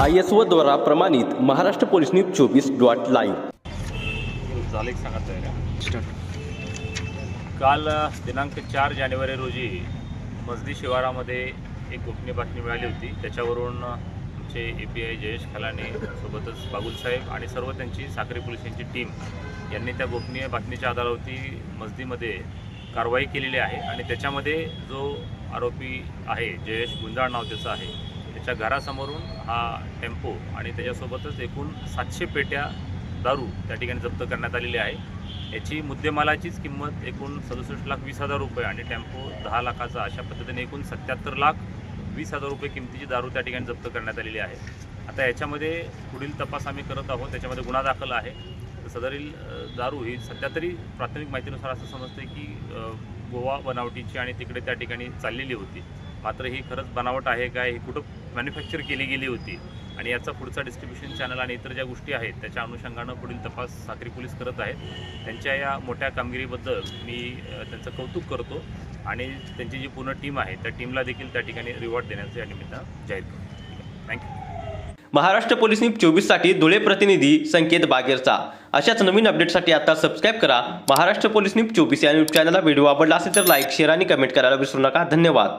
I S O द्वारा प्रमाणित Maharashtra police news चोवीस डॉट लाईव्ह. काल दिनांक चार जानेवारी रोजी मजदी शिवारामध्ये एक गोपनीय बातमी मिळाली होती. त्याच्यावरून आमचे ए पी आय जयेश खलाने सोबतच बागुलसाहेब आणि सर्व त्यांची साखरी पोलिसांची टीम यांनी त्या गोपनीय बातमीच्या आधारावरती मजदीमध्ये कारवाई केलेली आहे. आणि त्याच्यामध्ये जो आरोपी आहे जयेश गुंजाळ नाव त्याचं आहे त्याच्या घरासमोरून हा टेम्पो आणि त्याच्यासोबतच एकूण सातशे पेट्या दारू त्या ठिकाणी जप्त करण्यात आलेली आहे. याची मुद्देमालाचीच किंमत एकूण सदुसष्ट लाख वीस हजार रुपये आणि टेम्पो दहा लाखाचा अशा पद्धतीने एकूण सत्याहत्तर लाख वीस हजार रुपये किमतीची दारू त्या ठिकाणी जप्त करण्यात आलेली आहे. आता याच्यामध्ये पुढील तपास आम्ही करत आहोत. त्याच्यामध्ये गुन्हा दाखल आहे. तर सदरील दारू ही सध्या तरी प्राथमिक माहितीनुसार असं समजतं की गोवा बनावटीची आणि तिकडे त्या ठिकाणी चाललेली होती. मात्र ही खरंच बनावट आहे काय ही कुठं मॅन्युफॅक्चर केली गेली होती? आणि याचा पुढचा डिस्ट्रीब्युशन चॅनल आणि इतर ज्या गोष्टी आहेत त्याच्या अनुषंगानं पुढील तपास साखरी पोलीस करत आहेत. त्यांच्या या मोठ्या कामगिरीबद्दल मी त्यांचं कौतुक करतो आणि त्यांची जी पूर्ण टीम आहे त्या टीमला देखील त्या ठिकाणी रिवॉर्ड देण्याचं या निमित्तानं जाहीर करतो. Thank you Maharashtra police news चोवीससाठी धुळे प्रतिनिधी संकेत बागेरचा. अशाच नवीन अपडेटसाठी आता सबस्क्राईब करा. महाराष्ट्र पोलीस न्यूज चोवीस या न्यूज चॅनलला व्हिडिओ आवडला असेल तर लाईक शेअर आणि कमेंट करायला विसरू नका. धन्यवाद.